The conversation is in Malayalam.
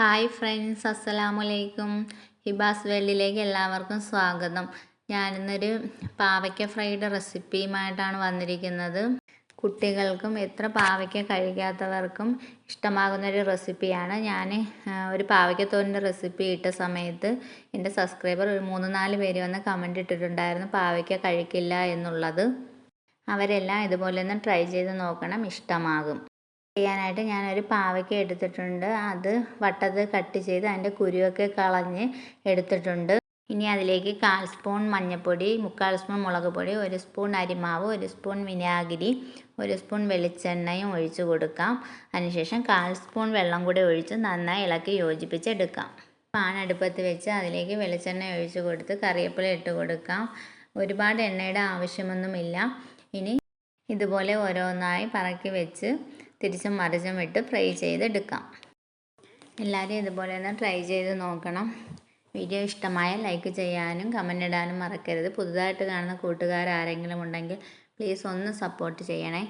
ഹായ് ഫ്രണ്ട്സ് അസ്സലാമലൈക്കും ഹിബാസ് വേൾഡിലേക്ക് എല്ലാവർക്കും സ്വാഗതം. ഞാനിന്നൊരു പാവയ്ക്ക ഫ്രൈഡ് റെസിപ്പിയുമായിട്ടാണ് വന്നിരിക്കുന്നത്. കുട്ടികൾക്കും എത്ര പാവയ്ക്ക കഴിക്കാത്തവർക്കും ഇഷ്ടമാകുന്നൊരു റെസിപ്പിയാണ്. ഞാൻ ഒരു പാവയ്ക്കത്തോലിന്റെ റെസിപ്പി ഇട്ട സമയത്ത് എന്റെ സബ്സ്ക്രൈബർ ഒരു മൂന്ന് നാല് പേര് വന്ന് കമന്റ് ഇട്ടിട്ടുണ്ടായിരുന്നു പാവയ്ക്ക കഴിക്കില്ല എന്നുള്ളത്. അവരെല്ലാം ഇതുപോലെ ഒന്ന് ട്രൈ ചെയ്ത് നോക്കണം ഇഷ്ടമാകും. ചെയ്യാനായിട്ട് ഞാനൊരു പാവയ്ക്ക എടുത്തിട്ടുണ്ട്. അത് വട്ടത്ത് കട്ട് ചെയ്ത് അതിന്റെ കുരുവൊക്കെ കളഞ്ഞ് എടുത്തിട്ടുണ്ട്. ഇനി അതിലേക്ക് കാൽ സ്പൂൺ മഞ്ഞൾപ്പൊടി മുക്കാൽ സ്പൂൺ മുളക് പൊടി ഒരു സ്പൂൺ അരിമാവ് ഒരു സ്പൂൺ വിനാഗിരി ഒരു സ്പൂൺ വെളിച്ചെണ്ണയും ഒഴിച്ച് കൊടുക്കാം. അതിനുശേഷം കാൽ സ്പൂൺ വെള്ളം കൂടി ഒഴിച്ച് നന്നായി ഇളക്കി യോജിപ്പിച്ചെടുക്കാം. പാൻ അടുപ്പത്ത് വെച്ച് അതിലേക്ക് വെളിച്ചെണ്ണ ഒഴിച്ച് കൊടുത്ത് കറിവേപ്പില ഇട്ട് കൊടുക്കാം. ഒരുപാട് എണ്ണയുടെ ആവശ്യമൊന്നുമില്ല. ഇനി ഇതുപോലെ ഓരോന്നായി പറക്കി വെച്ച് തിരിച്ചും മറിച്ചും ഇട്ട് ഫ്രൈ ചെയ്തെടുക്കാം. എല്ലാവരും ഇതുപോലെ ഒന്ന് ട്രൈ ചെയ്ത് നോക്കണം. വീഡിയോ ഇഷ്ടമായ ലൈക്ക് ചെയ്യാനും കമന്റ് ഇടാനും മറക്കരുത്. പുതുതായിട്ട് കാണുന്ന കൂട്ടുകാർ ആരെങ്കിലും ഉണ്ടെങ്കിൽ പ്ലീസ് ഒന്ന് സപ്പോർട്ട് ചെയ്യണേ.